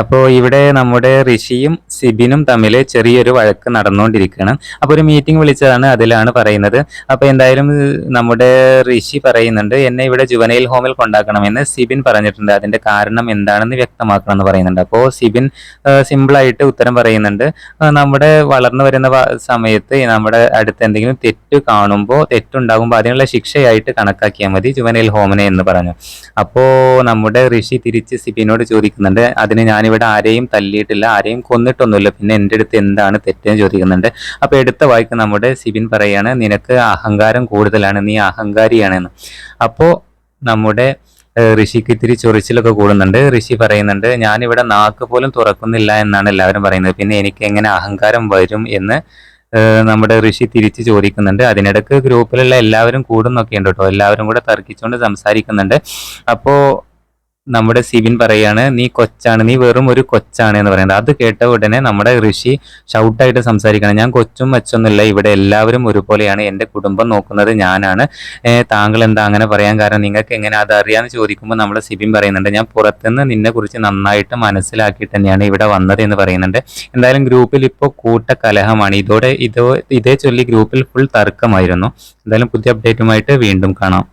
അപ്പോൾ ഇവിടെ നമ്മുടെ ഋഷിയും സിബിനും തമ്മിൽ ചെറിയൊരു വഴക്ക് നടന്നുകൊണ്ടിരിക്കുകയാണ്. അപ്പോൾ ഒരു മീറ്റിംഗ് വിളിച്ചതാണ് അതിലാണ് പറയുന്നത്. അപ്പോൾ എന്തായാലും നമ്മുടെ ഋഷി പറയുന്നുണ്ട് എന്നെ ഇവിടെ ജുവനൈൽ ഹോമിൽ കൊണ്ടാക്കണമെന്ന് സിബിൻ പറഞ്ഞിട്ടുണ്ട്. അതിന്റെ കാരണം എന്താണെന്ന് വ്യക്തമാക്കണം എന്ന് പറയുന്നുണ്ട്. അപ്പോൾ സിബിൻ സിമ്പിളായിട്ട് ഉത്തരം പറയുന്നുണ്ട്. നമ്മുടെ വളർന്നു വരുന്ന സമയത്ത് നമ്മുടെ അടുത്ത് എന്തെങ്കിലും തെറ്റ് കാണുമ്പോൾ തെറ്റുണ്ടാകുമ്പോൾ അതിനുള്ള ശിക്ഷയായിട്ട് കണക്കാക്കിയാൽ മതി ജുവനൈൽ ഹോമിനെ എന്ന് പറഞ്ഞു. അപ്പോൾ നമ്മുടെ ഋഷി തിരിച്ച് സിബിനോട് ചോദിക്കുന്നുണ്ട് അതിന് ഞാനിവിടെ ആരെയും തല്ലിയിട്ടില്ല ആരെയും കൊന്നിട്ടൊന്നുമില്ല. പിന്നെ എന്റെ അടുത്ത് എന്താണ് തെറ്റെന്ന് ചോദിക്കുന്നുണ്ട്. അപ്പോൾ എടുത്ത വായിക്ക് നമ്മുടെ സിബിൻ പറയാണ് നിനക്ക് അഹങ്കാരം കൂടുതലാണ് നീ അഹങ്കാരിയാണെന്ന്. അപ്പോൾ നമ്മുടെ ഋഷിക്ക് ഇത്തിരി ചൊറിച്ചിലൊക്കെ കൂടുന്നുണ്ട്. ഋഷി പറയുന്നുണ്ട് ഞാനിവിടെ നാക്ക് പോലും തുറക്കുന്നില്ല എന്നാണ് എല്ലാവരും പറയുന്നത്. പിന്നെ എനിക്ക് എങ്ങനെ അഹങ്കാരം വരും എന്ന് നമ്മുടെ ഋഷി തിരിച്ച് ചോദിക്കുന്നുണ്ട്. അതിനിടക്ക് ഗ്രൂപ്പിലുള്ള എല്ലാവരും കൂടുന്നൊക്കെ ഉണ്ട് കേട്ടോ. എല്ലാവരും കൂടെ തർക്കിച്ചുകൊണ്ട് സംസാരിക്കുന്നുണ്ട്. അപ്പോൾ നമ്മുടെ സിബിൻ പറയാണ് നീ കൊച്ചാണ് നീ വെറും ഒരു കൊച്ചാണ് എന്ന് പറയുന്നത്. അത് കേട്ട ഉടനെ നമ്മുടെ ഋഷി ഷൗട്ടായിട്ട് സംസാരിക്കണം ഞാൻ കൊച്ചും മച്ചൊന്നുമില്ല. ഇവിടെ എല്ലാവരും ഒരുപോലെയാണ്. എന്റെ കുടുംബം നോക്കുന്നത് ഞാനാണ്. താങ്കൾ എന്താ അങ്ങനെ പറയാൻ കാരണം? നിങ്ങൾക്ക് എങ്ങനെ അത് ചോദിക്കുമ്പോൾ നമ്മുടെ സിബിൻ പറയുന്നുണ്ട് ഞാൻ പുറത്തുനിന്ന് നിന്നെ കുറിച്ച് നന്നായിട്ട് മനസ്സിലാക്കിയിട്ട് തന്നെയാണ് ഇവിടെ വന്നത് എന്ന് പറയുന്നുണ്ട്. എന്തായാലും ഗ്രൂപ്പിൽ ഇപ്പോൾ കൂട്ട കലഹമാണ് ഇതോടെ ഇതോ ഇതേ ചൊല്ലി ഗ്രൂപ്പിൽ ഫുൾ തർക്കമായിരുന്നു. എന്തായാലും പുതിയ അപ്ഡേറ്റുമായിട്ട് വീണ്ടും കാണാം.